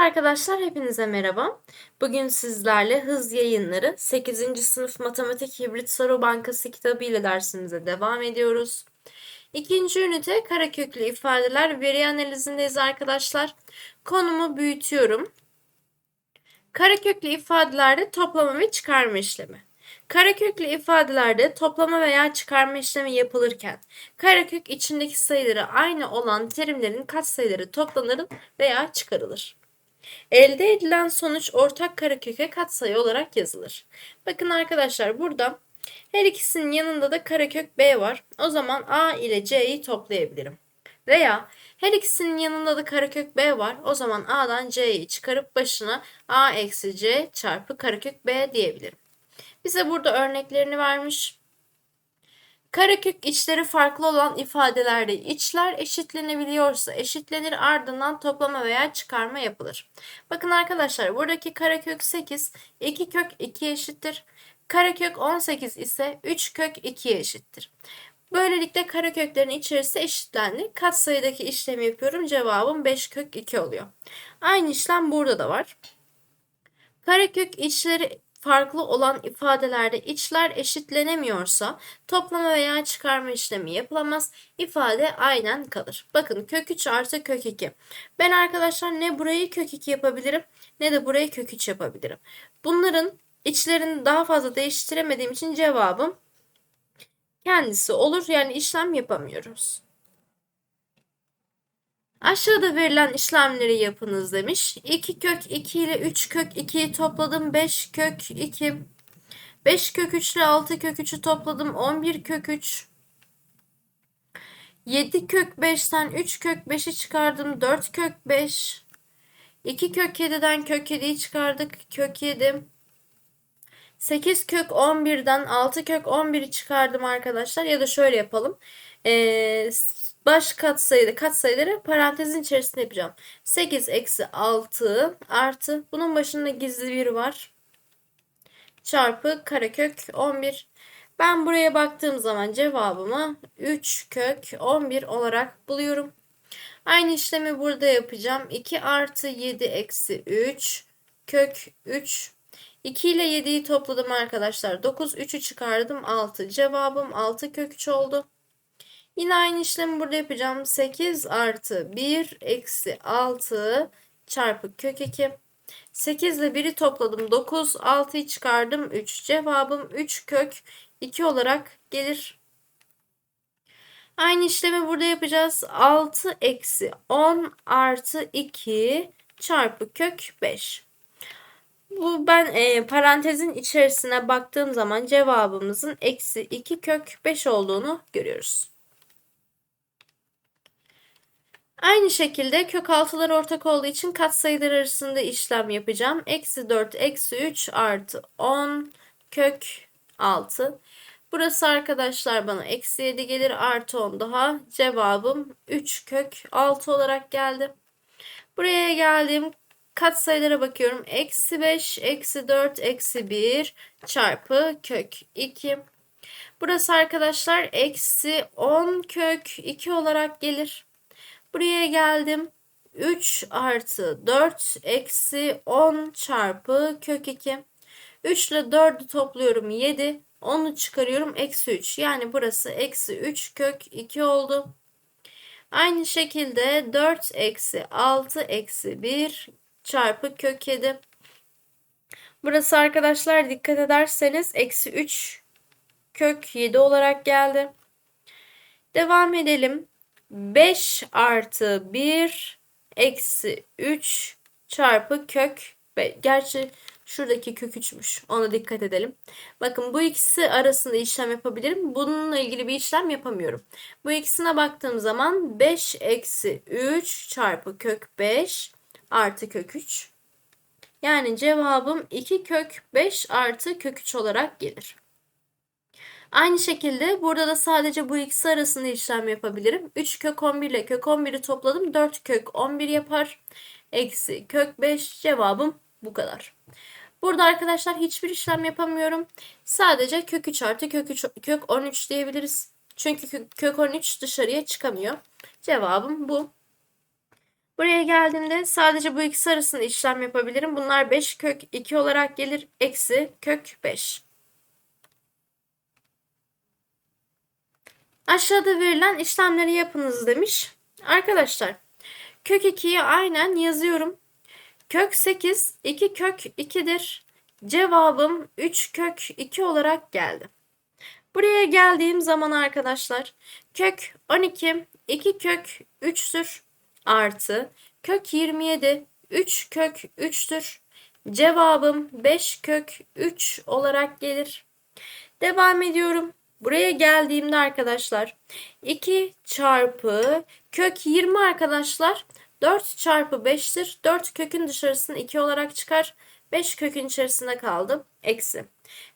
arkadaşlar, hepinize merhaba. Bugün sizlerle hız yayınları 8. sınıf matematik hibrit soru bankası kitabı ile dersimize devam ediyoruz. İkinci ünite kareköklü ifadeler veri analizindeyiz arkadaşlar. Konumu büyütüyorum. Kareköklü ifadelerde toplama ve çıkarma işlemi. Kareköklü ifadelerde toplama veya çıkarma işlemi yapılırken karekök içindeki sayıları aynı olan terimlerin katsayıları toplanır veya çıkarılır. Elde edilen sonuç ortak kareköke katsayı olarak yazılır. Bakın arkadaşlar burada her ikisinin yanında da karekök b var. O zaman a ile c'yi toplayabilirim. Veya her ikisinin yanında da karekök b var. O zaman a'dan c'yi çıkarıp başına a eksi c çarpı karekök b diyebilirim. Bize burada örneklerini vermiş. Karekök içleri farklı olan ifadelerde içler eşitlenebiliyorsa eşitlenir ardından toplama veya çıkarma yapılır. Bakın arkadaşlar buradaki karekök 8 2 kök 2 eşittir. Karekök 18 ise 3 kök 2'ye eşittir. Böylelikle kareköklerin içerisi eşitlendi. Katsayıdaki işlemi yapıyorum. Cevabım 5 kök 2 oluyor. Aynı işlem burada da var. Karekök içleri farklı olan ifadelerde içler eşitlenemiyorsa toplama veya çıkarma işlemi yapılamaz. İfade aynen kalır. Bakın kök 3 artı kök 2. Ben arkadaşlar ne burayı kök 2 yapabilirim ne de burayı kök 3 yapabilirim. Bunların içlerini daha fazla değiştiremediğim için cevabım kendisi olur. Yani işlem yapamıyoruz. Aşağıda verilen işlemleri yapınız demiş. 2 kök 2 ile 3 kök 2'yi topladım. 5 kök 2. 5 kök 3 ile 6 kök 3'ü topladım. 11 kök 3. 7 kök 5'ten 3 kök 5'i çıkardım. 4 kök 5. 2 kök 7'den kök 7'yi çıkardık. Kök 7. 8 kök 11'den 6 kök 11'i çıkardım arkadaşlar. Ya da şöyle yapalım. Ee, baş katsayıda katsayıları parantezin içerisinde yapacağım. 8 eksi 6 artı bunun başında gizli bir var. Çarpı karekök 11. Ben buraya baktığım zaman cevabımı 3 kök 11 olarak buluyorum. Aynı işlemi burada yapacağım. 2 artı 7 eksi 3 kök 3 2 ile 7'yi topladım arkadaşlar. 9, 3'ü çıkardım 6. Cevabım 6 kök 3 oldu. Yine aynı işlemi burada yapacağım. 8 artı 1 eksi 6 çarpı kök 2. 8 ile 1'i topladım. 9, 6'yı çıkardım. 3. Cevabım 3 kök 2 olarak gelir. Aynı işlemi burada yapacağız. 6 eksi 10 artı 2 çarpı kök 5. Bu ben e, parantezin içerisine baktığım zaman cevabımızın eksi 2 kök 5 olduğunu görüyoruz. Aynı şekilde kök altılar ortak olduğu için katsayılar arasında işlem yapacağım. Eksi 4, eksi 3 artı 10 kök 6. Burası arkadaşlar bana eksi 7 gelir artı 10 daha. Cevabım 3 kök 6 olarak geldi. Buraya geldim. Katsayılara bakıyorum. Eksi 5, eksi 4, eksi 1 çarpı kök 2. Burası arkadaşlar eksi 10 kök 2 olarak gelir. Buraya geldim. 3 artı 4 eksi 10 çarpı kök 2. 3 ile 4'ü topluyorum 7. 10'u çıkarıyorum eksi 3. Yani burası eksi 3 kök 2 oldu. Aynı şekilde 4 eksi 6 eksi 1 çarpı kök 7. Burası arkadaşlar dikkat ederseniz eksi 3 kök 7 olarak geldi. Devam edelim. 5 artı 1 eksi 3 çarpı kök gerçi şuradaki kök 3'müş. Ona dikkat edelim. Bakın bu ikisi arasında işlem yapabilirim. Bununla ilgili bir işlem yapamıyorum. Bu ikisine baktığım zaman 5 eksi 3 çarpı kök 5 artı kök 3. Yani cevabım 2 kök 5 artı kök 3 olarak gelir. Aynı şekilde burada da sadece bu ikisi arasında işlem yapabilirim. 3 kök 11 ile kök 11'i topladım. 4 kök 11 yapar. Eksi kök 5 cevabım bu kadar. Burada arkadaşlar hiçbir işlem yapamıyorum. Sadece kök 3 artı kök, 3, kök 13 diyebiliriz. Çünkü kök 13 dışarıya çıkamıyor. Cevabım bu. Buraya geldiğimde sadece bu ikisi arasında işlem yapabilirim. Bunlar 5 kök 2 olarak gelir. Eksi kök 5. Aşağıda verilen işlemleri yapınız demiş. Arkadaşlar kök 2'yi aynen yazıyorum. Kök 8 2 kök 2'dir. Cevabım 3 kök 2 olarak geldi. Buraya geldiğim zaman arkadaşlar kök 12 2 kök 3'tür artı kök 27 3 kök 3'tür. Cevabım 5 kök 3 olarak gelir. Devam ediyorum. Buraya geldiğimde arkadaşlar 2 çarpı kök 20 arkadaşlar 4 çarpı 5'tir. 4 kökün dışarısını 2 olarak çıkar. 5 kökün içerisinde kaldı. Eksi.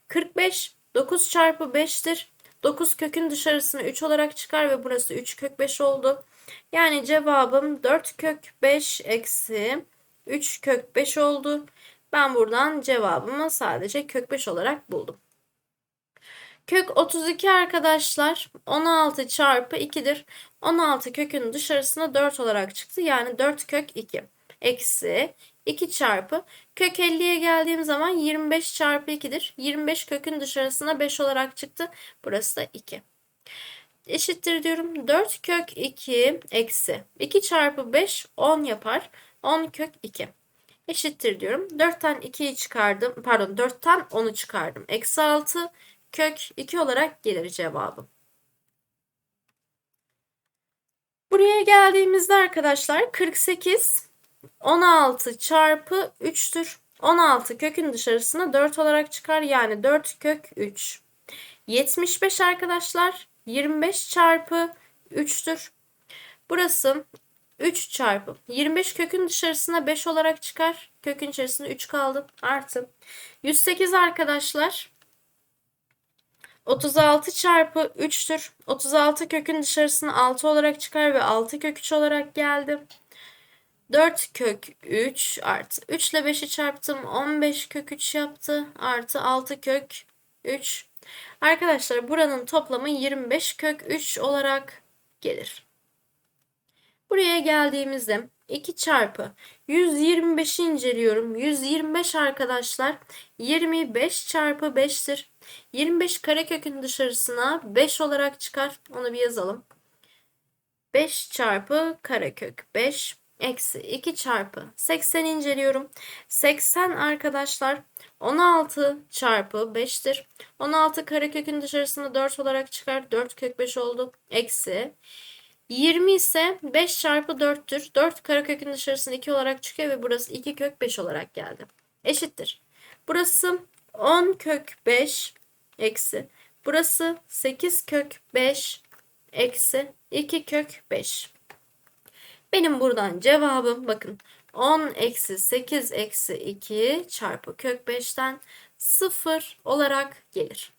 45 9 çarpı 5'tir. 9 kökün dışarısını 3 olarak çıkar ve burası 3 kök 5 oldu. Yani cevabım 4 kök 5 eksi 3 kök 5 oldu. Ben buradan cevabımı sadece kök 5 olarak buldum. Kök 32 arkadaşlar 16 çarpı 2'dir. 16 kökün dışarısına 4 olarak çıktı. Yani 4 kök 2. Eksi 2 çarpı kök 50'ye geldiğim zaman 25 çarpı 2'dir. 25 kökün dışarısına 5 olarak çıktı. Burası da 2. Eşittir diyorum. 4 kök 2 eksi 2 çarpı 5 10 yapar. 10 kök 2 eşittir diyorum. 4'ten 2'yi çıkardım. Pardon 4'ten 10'u çıkardım. Eksi 6 kök 2 olarak gelir cevabım. Buraya geldiğimizde arkadaşlar 48 16 çarpı 3'tür. 16 kökün dışarısına 4 olarak çıkar. Yani 4 kök 3. 75 arkadaşlar 25 çarpı 3'tür. Burası 3 çarpı 25 kökün dışarısına 5 olarak çıkar. Kökün içerisinde 3 kaldı. Artı 108 arkadaşlar 36 çarpı 3'tür. 36 kökün dışarısına 6 olarak çıkar ve 6 kök 3 olarak geldi. 4 kök 3 artı 3 ile 5'i çarptım. 15 kök 3 yaptı. Artı 6 kök 3. Arkadaşlar buranın toplamı 25 kök 3 olarak gelir. Buraya geldiğimizde 2 çarpı 125'i inceliyorum. 125 arkadaşlar 25 çarpı 5'tir. 25 karekökün dışarısına 5 olarak çıkar. Onu bir yazalım. 5 çarpı karekök 5 eksi 2 çarpı 80 inceliyorum. 80 arkadaşlar 16 çarpı 5'tir. 16 karekökün dışarısına 4 olarak çıkar. 4 kök 5 oldu. Eksi 20 ise 5 çarpı 4'tür. 4 karekökün dışarısına 2 olarak çıkıyor ve burası 2 kök 5 olarak geldi. Eşittir. Burası 10 kök 5 eksi. Burası 8 kök 5 eksi 2 kök 5. Benim buradan cevabım bakın 10 eksi 8 eksi 2 çarpı kök 5'ten 0 olarak gelir.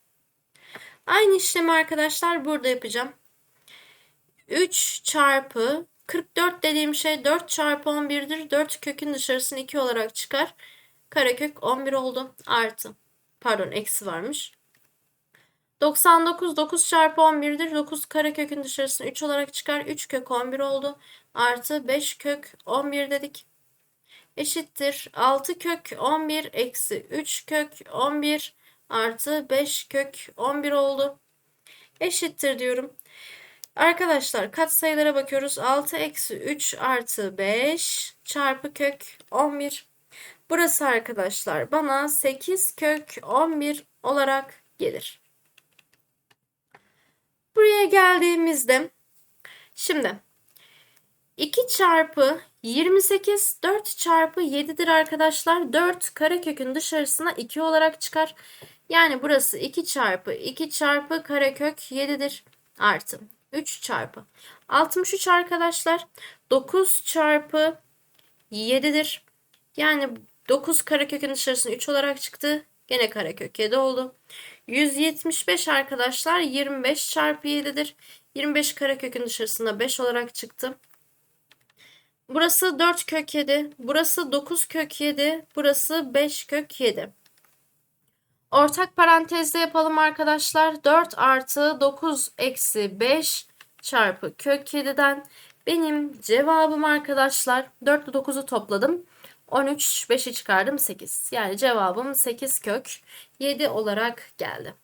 Aynı işlemi arkadaşlar burada yapacağım. 3 çarpı 44 dediğim şey 4 çarpı 11'dir. 4 kökün dışarısını 2 olarak çıkar. Karekök 11 oldu. Artı. Pardon eksi varmış. 99 9 çarpı 11'dir. 9 karekökün dışarısını 3 olarak çıkar. 3 kök 11 oldu. Artı 5 kök 11 dedik. Eşittir. 6 kök 11 eksi 3 kök 11 artı 5 kök 11 oldu. Eşittir diyorum. Arkadaşlar katsayılara bakıyoruz. 6 eksi 3 artı 5 çarpı kök 11. Burası arkadaşlar bana 8 kök 11 olarak gelir. Buraya geldiğimizde şimdi 2 çarpı 28 4 çarpı 7'dir arkadaşlar. 4 karekökün dışarısına 2 olarak çıkar. Yani burası 2 çarpı 2 çarpı karekök 7'dir. Artı 3 çarpı 63 arkadaşlar. 9 çarpı 7'dir. Yani 9 karekökün dışarısına 3 olarak çıktı. Gene karekök 7 oldu. 175 arkadaşlar 25 çarpı 7'dir. 25 karekökün dışarısında 5 olarak çıktı. Burası 4 kök 7. Burası 9 kök 7. Burası 5 kök 7. Ortak parantezde yapalım arkadaşlar. 4 artı 9 eksi 5 çarpı kök 7'den Benim cevabım arkadaşlar 4 ile 9'u topladım. 13, 5'i çıkardım 8. Yani cevabım 8 kök 7 olarak geldi.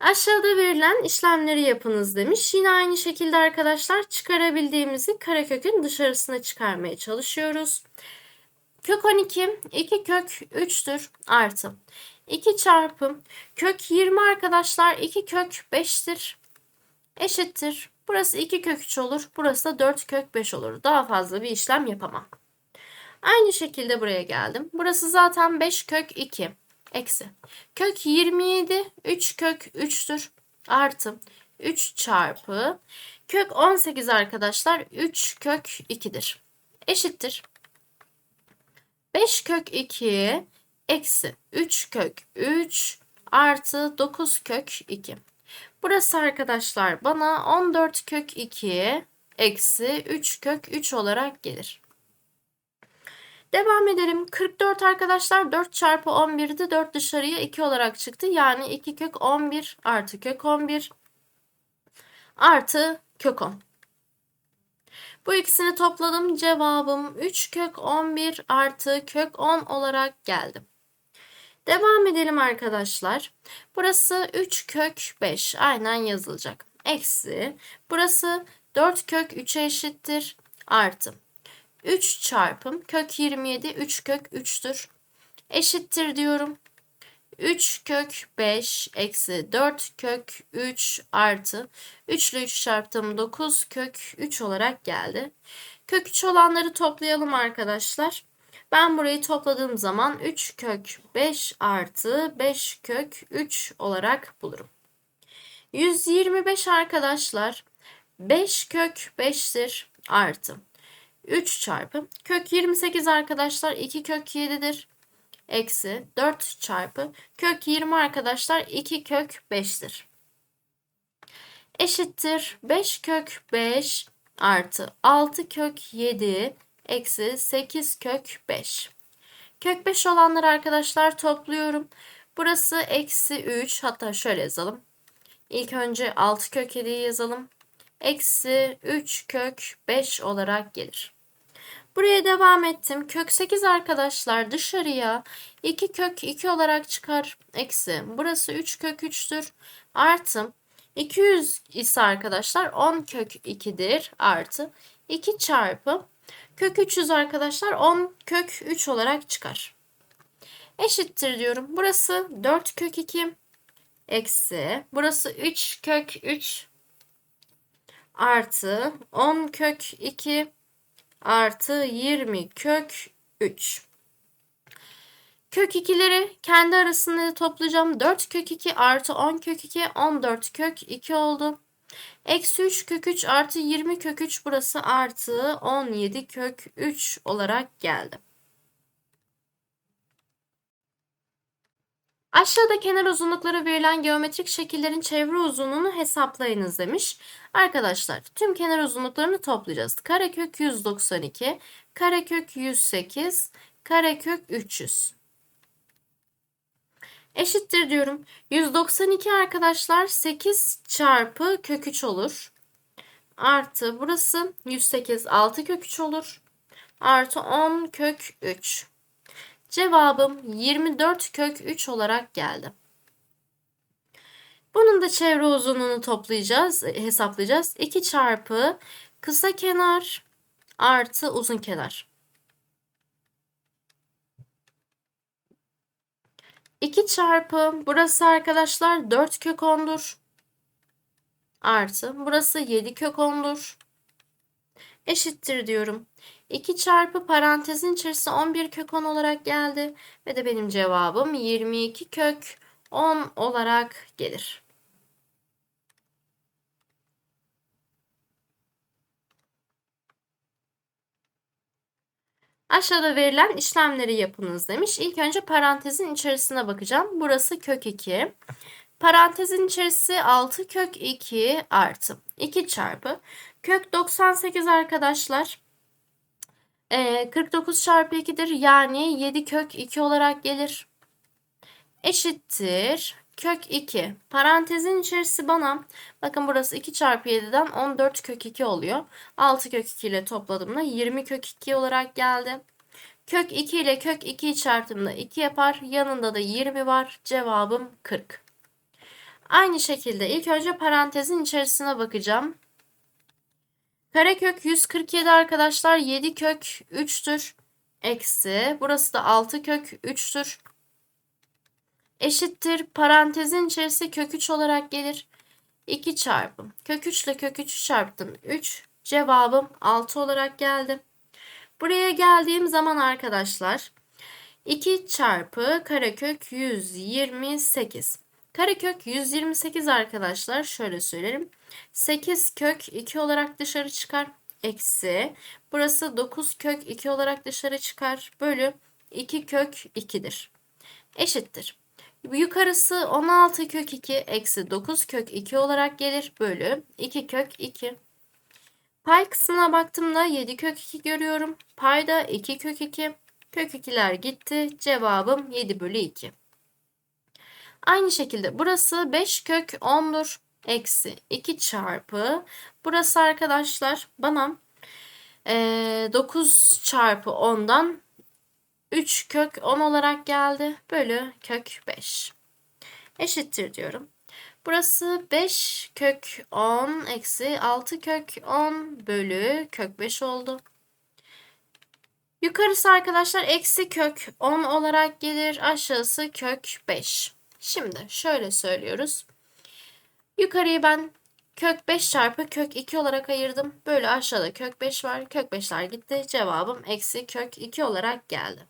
Aşağıda verilen işlemleri yapınız demiş. Yine aynı şekilde arkadaşlar çıkarabildiğimizi karekökün dışarısına çıkarmaya çalışıyoruz. Kök 12 2 kök 3'tür artı 2 çarpı kök 20 arkadaşlar 2 kök 5'tir eşittir. Burası 2 kök 3 olur. Burası da 4 kök 5 olur. Daha fazla bir işlem yapamam. Aynı şekilde buraya geldim. Burası zaten 5 kök 2 eksi. Kök 27 3 kök 3'tür. Artı 3 çarpı kök 18 arkadaşlar 3 kök 2'dir. Eşittir. 5 kök 2 eksi 3 kök 3 artı 9 kök 2. Burası arkadaşlar bana 14 kök 2 eksi 3 kök 3 olarak gelir. Devam edelim. 44 arkadaşlar 4 çarpı 11'di. 4 dışarıya 2 olarak çıktı. Yani 2 kök 11 artı kök 11 artı kök 10. Bu ikisini topladım. Cevabım 3 kök 11 artı kök 10 olarak geldi. Devam edelim arkadaşlar. Burası 3 kök 5 aynen yazılacak. Eksi burası 4 kök 3'e eşittir artı 3 çarpım kök 27 3 kök 3'tür. Eşittir diyorum. 3 kök 5 eksi 4 kök 3 artı 3 ile 3 çarptım 9 kök 3 olarak geldi. Kök 3 olanları toplayalım arkadaşlar. Ben burayı topladığım zaman 3 kök 5 artı 5 kök 3 olarak bulurum. 125 arkadaşlar 5 kök 5'tir artı 3 çarpı kök 28 arkadaşlar 2 kök 7'dir. Eksi 4 çarpı kök 20 arkadaşlar 2 kök 5'tir. Eşittir 5 kök 5 artı 6 kök 7 eksi 8 kök 5. Kök 5 olanları arkadaşlar topluyorum. Burası eksi 3 hatta şöyle yazalım. İlk önce 6 kök 7'yi yazalım. Eksi 3 kök 5 olarak gelir. Buraya devam ettim. Kök 8 arkadaşlar dışarıya 2 kök 2 olarak çıkar. Eksi. Burası 3 kök 3'tür. Artı 200 ise arkadaşlar 10 kök 2'dir. Artı 2 çarpı kök 300 arkadaşlar 10 kök 3 olarak çıkar. Eşittir diyorum. Burası 4 kök 2 eksi burası 3 kök 3 artı 10 kök 2 artı 20 kök 3. Kök 2'leri kendi arasında toplayacağım. 4 kök 2 artı 10 kök 2 14 kök 2 oldu. Eksi 3 kök 3 artı 20 kök 3 burası artı 17 kök 3 olarak geldi. Aşağıda kenar uzunlukları verilen geometrik şekillerin çevre uzunluğunu hesaplayınız demiş. Arkadaşlar tüm kenar uzunluklarını toplayacağız. Karekök 192, karekök 108, karekök 300. Eşittir diyorum. 192 arkadaşlar 8 çarpı kök 3 olur. Artı burası 108 6 kök 3 olur. Artı 10 kök 3. Cevabım 24 kök 3 olarak geldi. Bunun da çevre uzunluğunu toplayacağız, hesaplayacağız. 2 çarpı kısa kenar artı uzun kenar. 2 çarpı burası arkadaşlar 4 kök 10'dur. Artı burası 7 kök 10'dur. Eşittir diyorum. 2 çarpı parantezin içerisi 11 kök 10 olarak geldi. Ve de benim cevabım 22 kök 10 olarak gelir. Aşağıda verilen işlemleri yapınız demiş. İlk önce parantezin içerisine bakacağım. Burası kök 2. Parantezin içerisi 6 kök 2 artı 2 çarpı kök 98 arkadaşlar. 49 çarpı 2'dir. Yani 7 kök 2 olarak gelir. Eşittir. kök 2. Parantezin içerisi bana bakın burası 2 çarpı 7'den 14 kök 2 oluyor. 6 kök 2 ile topladığımda 20 kök 2 olarak geldi. Kök 2 ile kök 2'yi çarptığımda 2 yapar. Yanında da 20 var. Cevabım 40. Aynı şekilde ilk önce parantezin içerisine bakacağım. Karekök 147 arkadaşlar 7 kök 3'tür. Eksi. Burası da 6 kök 3'tür. Eşittir. Parantezin içerisi kök 3 olarak gelir. 2 çarpım. Kök 3 ile kök 3'ü çarptım. 3. Cevabım 6 olarak geldi. Buraya geldiğim zaman arkadaşlar 2 çarpı karekök 128. Karekök 128 arkadaşlar şöyle söylerim. 8 kök 2 olarak dışarı çıkar. Eksi. Burası 9 kök 2 olarak dışarı çıkar. Bölü 2 kök 2'dir. Eşittir. Yukarısı 16 kök 2 eksi 9 kök 2 olarak gelir. Bölü 2 kök 2. Pay kısmına baktığımda 7 kök 2 görüyorum. Payda 2 kök 2. Kök 2'ler gitti. Cevabım 7 bölü 2. Aynı şekilde burası 5 kök 10'dur. Eksi 2 çarpı. Burası arkadaşlar bana e, 9 çarpı 10'dan 3 kök 10 olarak geldi. Bölü kök 5. Eşittir diyorum. Burası 5 kök 10 eksi 6 kök 10 bölü kök 5 oldu. Yukarısı arkadaşlar eksi kök 10 olarak gelir. Aşağısı kök 5. Şimdi şöyle söylüyoruz. Yukarıyı ben kök 5 çarpı kök 2 olarak ayırdım. Böyle aşağıda kök 5 var. Kök 5'ler gitti. Cevabım eksi kök 2 olarak geldi.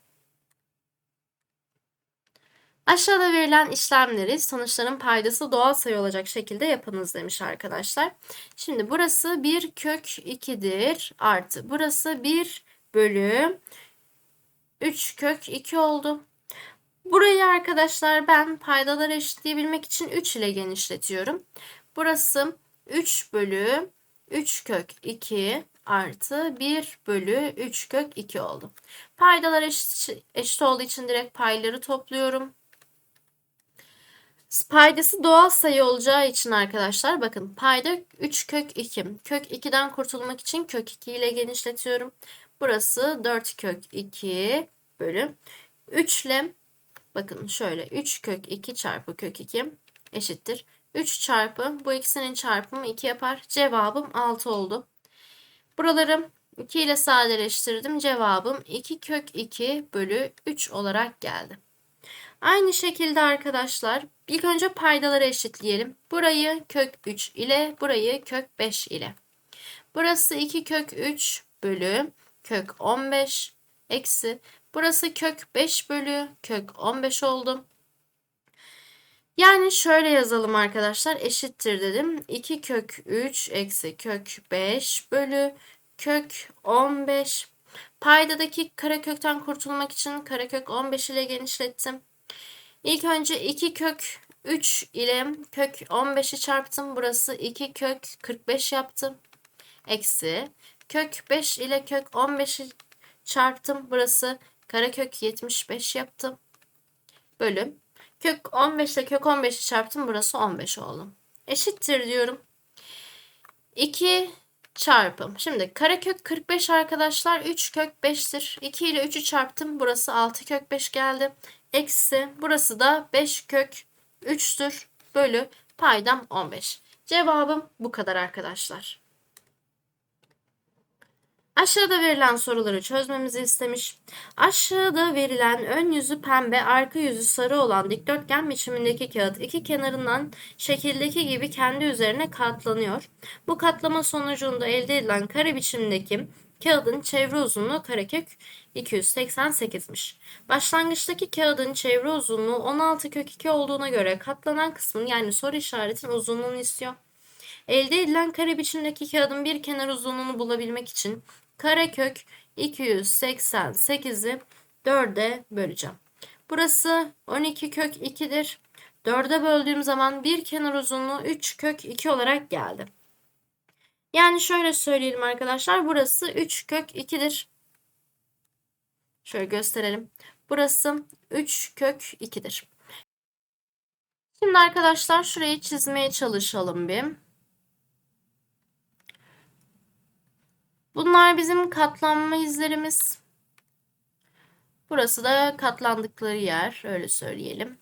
Aşağıda verilen işlemleri sonuçların paydası doğal sayı olacak şekilde yapınız demiş arkadaşlar. Şimdi burası 1 kök 2'dir artı burası 1 bölü 3 kök 2 oldu. Burayı arkadaşlar ben paydaları eşitleyebilmek için 3 ile genişletiyorum. Burası 3 bölü 3 kök 2 artı 1 bölü 3 kök 2 oldu. Paydalar eşit, eşit olduğu için direkt payları topluyorum. Paydası doğal sayı olacağı için arkadaşlar bakın payda 3 kök 2. Kök 2'den kurtulmak için kök 2 ile genişletiyorum. Burası 4 kök 2 bölü 3 ile bakın şöyle 3 kök 2 çarpı kök 2 eşittir. 3 çarpı bu ikisinin çarpımı 2 yapar. Cevabım 6 oldu. Buraları 2 ile sadeleştirdim. Cevabım 2 kök 2 bölü 3 olarak geldi. Aynı şekilde arkadaşlar ilk önce paydaları eşitleyelim. Burayı kök 3 ile burayı kök 5 ile. Burası 2 kök 3 bölü kök 15 eksi burası kök 5 bölü kök 15 oldu. Yani şöyle yazalım arkadaşlar eşittir dedim. 2 kök 3 eksi kök 5 bölü kök 15. Paydadaki karekökten kurtulmak için karekök 15 ile genişlettim. İlk önce 2 kök 3 ile kök 15'i çarptım. Burası 2 kök 45 yaptım. Eksi kök 5 ile kök 15'i çarptım. Burası karekök 75 yaptım. Bölüm. Kök 15 ile kök 15'i çarptım. Burası 15 oldu. Eşittir diyorum. 2 çarpım. Şimdi karekök 45 arkadaşlar 3 kök 5'tir. 2 ile 3'ü çarptım. Burası 6 kök 5 geldi eksi burası da 5 kök 3'tür bölü paydam 15. Cevabım bu kadar arkadaşlar. Aşağıda verilen soruları çözmemizi istemiş. Aşağıda verilen ön yüzü pembe, arka yüzü sarı olan dikdörtgen biçimindeki kağıt iki kenarından şekildeki gibi kendi üzerine katlanıyor. Bu katlama sonucunda elde edilen kare biçimdeki Kağıdın çevre uzunluğu karekök 288'miş. Başlangıçtaki kağıdın çevre uzunluğu 16 kök 2 olduğuna göre katlanan kısmın yani soru işaretin uzunluğunu istiyor. Elde edilen kare biçimdeki kağıdın bir kenar uzunluğunu bulabilmek için karekök 288'i 4'e böleceğim. Burası 12 kök 2'dir. 4'e böldüğüm zaman bir kenar uzunluğu 3 kök 2 olarak geldi. Yani şöyle söyleyelim arkadaşlar. Burası 3 kök 2'dir. Şöyle gösterelim. Burası 3 kök 2'dir. Şimdi arkadaşlar şurayı çizmeye çalışalım bir. Bunlar bizim katlanma izlerimiz. Burası da katlandıkları yer, öyle söyleyelim.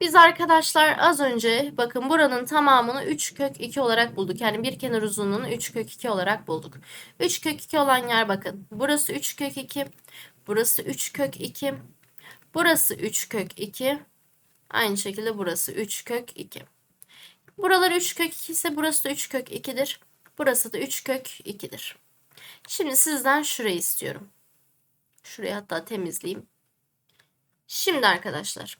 Biz arkadaşlar az önce bakın buranın tamamını 3 kök 2 olarak bulduk. Yani bir kenar uzunluğunu 3 kök 2 olarak bulduk. 3 kök 2 olan yer bakın. Burası 3 kök 2. Burası 3 kök 2. Burası 3 kök 2. Aynı şekilde burası 3 kök 2. Buralar 3 kök 2 ise burası da 3 kök 2'dir. Burası da 3 kök 2'dir. Şimdi sizden şurayı istiyorum. Şurayı hatta temizleyeyim. Şimdi arkadaşlar.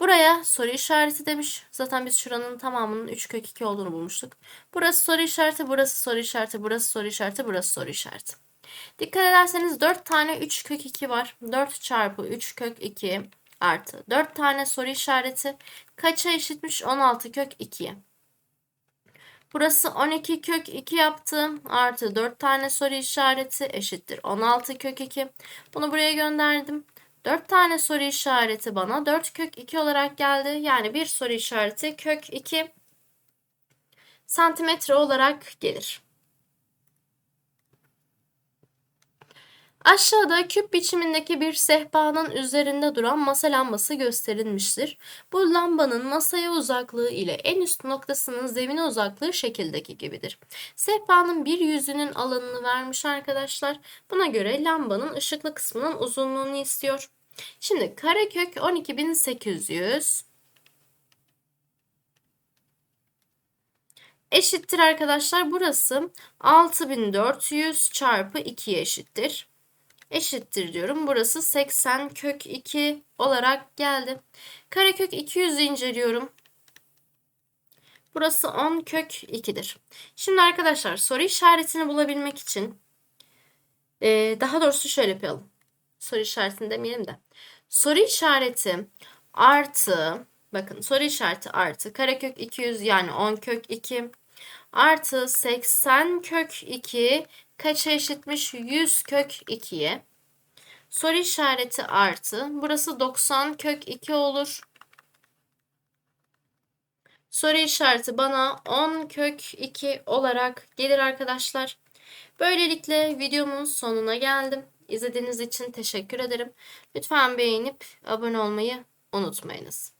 Buraya soru işareti demiş. Zaten biz şuranın tamamının 3 kök 2 olduğunu bulmuştuk. Burası soru işareti, burası soru işareti, burası soru işareti, burası soru işareti. Dikkat ederseniz 4 tane 3 kök 2 var. 4 çarpı 3 kök 2 artı 4 tane soru işareti kaça eşitmiş? 16 kök 2'ye. Burası 12 kök 2 yaptı. Artı 4 tane soru işareti eşittir. 16 kök 2. Bunu buraya gönderdim. 4 tane soru işareti bana 4 kök 2 olarak geldi. Yani bir soru işareti kök 2 santimetre olarak gelir. Aşağıda küp biçimindeki bir sehpanın üzerinde duran masa lambası gösterilmiştir. Bu lambanın masaya uzaklığı ile en üst noktasının zemine uzaklığı şekildeki gibidir. Sehpanın bir yüzünün alanını vermiş arkadaşlar. Buna göre lambanın ışıklı kısmının uzunluğunu istiyor. Şimdi karekök 12800 eşittir arkadaşlar. Burası 6400 çarpı 2'ye eşittir eşittir diyorum. Burası 80 kök 2 olarak geldi. Karekök 200 inceliyorum. Burası 10 kök 2'dir. Şimdi arkadaşlar soru işaretini bulabilmek için e, daha doğrusu şöyle yapalım. Soru işaretini demeyelim de. Soru işareti artı bakın soru işareti artı karekök 200 yani 10 kök 2 artı 80 kök 2 kaça eşitmiş? 100 kök 2'ye. Soru işareti artı. Burası 90 kök 2 olur. Soru işareti bana 10 kök 2 olarak gelir arkadaşlar. Böylelikle videomun sonuna geldim. İzlediğiniz için teşekkür ederim. Lütfen beğenip abone olmayı unutmayınız.